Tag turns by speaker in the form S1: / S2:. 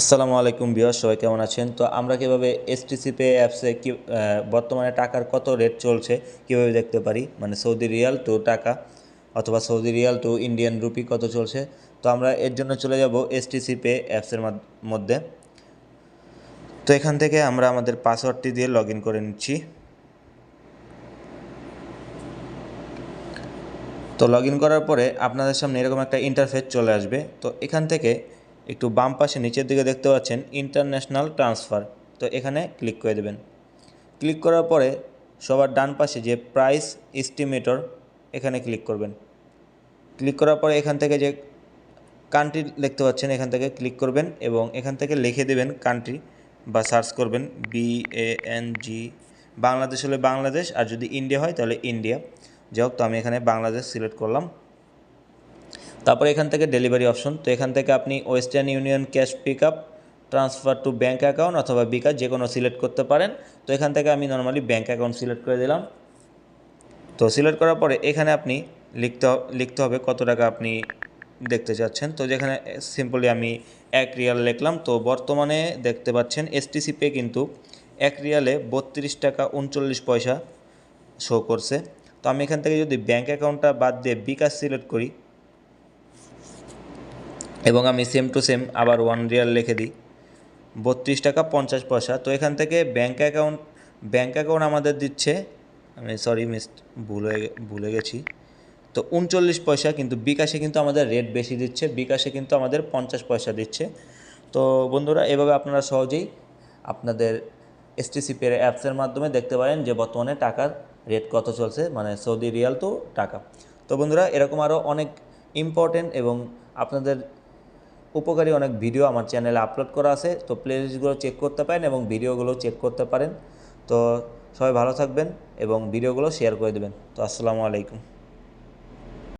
S1: আসসালামু আলাইকুম বিয়ার সবাই কেমন আছেন? তো আমরা কীভাবে এসটিসি পে অ্যাপসে কি বর্তমানে টাকার কত রেট চলছে কীভাবে দেখতে পারি? মানে সৌদি রিয়াল টু টাকা অথবা Saudi riyal to Indian rupee কত চলছে? তো আমরা এর জন্য চলে যাব এসটিসি পে অ্যাপসের মধ্যে। তো এখান থেকে আমরা আমাদের পাসওয়ার্ডটি দিয়ে লগ করে নিচ্ছি। তো লগ করার পরে আপনাদের সামনে এরকম একটা ইন্টারফেস চলে আসবে। তো এখান থেকে একটু বাম পাশে নিচের দিকে দেখতে পাচ্ছেন ইন্টারন্যাশনাল ট্রান্সফার। তো এখানে ক্লিক করে দেবেন। ক্লিক করার পরে সবার ডান পাশে যে প্রাইস এস্টিমেটর, এখানে ক্লিক করবেন। ক্লিক করার পরে এখান থেকে যে কান্ট্রি দেখতে পাচ্ছেন, এখান থেকে ক্লিক করবেন এবং এখান থেকে লিখে দেবেন কান্ট্রি বা সার্চ করবেন বি এন জি বাংলাদেশ হলে বাংলাদেশ, আর যদি ইন্ডিয়া হয় তাহলে ইন্ডিয়া। যাই হোক, তো আমি এখানে বাংলাদেশ সিলেক্ট করলাম। তারপরে এখান থেকে ডেলিভারি অপশন তো এখান থেকে আপনি Western Union cash pick up transfer to bank account অথবা বিকাশ যে কোনো সিলেক্ট করতে পারেন। তো এখান থেকে আমি নর্মালি ব্যাঙ্ক অ্যাকাউন্ট সিলেক্ট করে দিলাম। তো সিলেক্ট করার পরে এখানে আপনি লিখতে লিখতে হবে কত টাকা আপনি দেখতে চাচ্ছেন। তো যেখানে সিম্পলি আমি এক রিয়াল লিখলাম। তো বর্তমানে দেখতে পাচ্ছেন এসটিসি পে কিন্তু এক রিয়ালে বত্রিশ টাকা উনচল্লিশ পয়সা শো করছে। তো আমি এখান থেকে যদি ব্যাঙ্ক অ্যাকাউন্টটা বাদ দিয়ে বিকাশ সিলেক্ট করি এবং আমি সেম টু সেম আবার ওয়ান রিয়াল লিখে দিই। বত্রিশ টাকা পঞ্চাশ পয়সা। তো এখান থেকে ব্যাঙ্ক অ্যাকাউন্ট ব্যাঙ্ক অ্যাকাউন্ট আমাদের দিচ্ছে। আমি সরি মিস ভুল ভুলে গেছি। তো উনচল্লিশ পয়সা কিন্তু বিকাশে কিন্তু আমাদের রেট বেশি দিচ্ছে। বিকাশে কিন্তু আমাদের পঞ্চাশ পয়সা দিচ্ছে। তো বন্ধুরা, এভাবে আপনারা সহজেই আপনাদের এসটিসি পে অ্যাপসের মাধ্যমে দেখতে পারেন যে বর্তমানে টাকার রেট কত চলছে। মানে সৌদি রিয়াল তো টাকা। তো বন্ধুরা, এরকম আরও অনেক ইম্পর্টেন্ট এবং আপনাদের উপকারী অনেক ভিডিও আমার চ্যানেলে আপলোড করা আছে, তো প্লেলিস্টগুলো চেক করতে পারেন এবং ভিডিওগুলো চেক করতে পারেন। তো সবাই ভালো থাকবেন এবং ভিডিওগুলো শেয়ার করে দেবেন। তো আসসালামু আলাইকুম।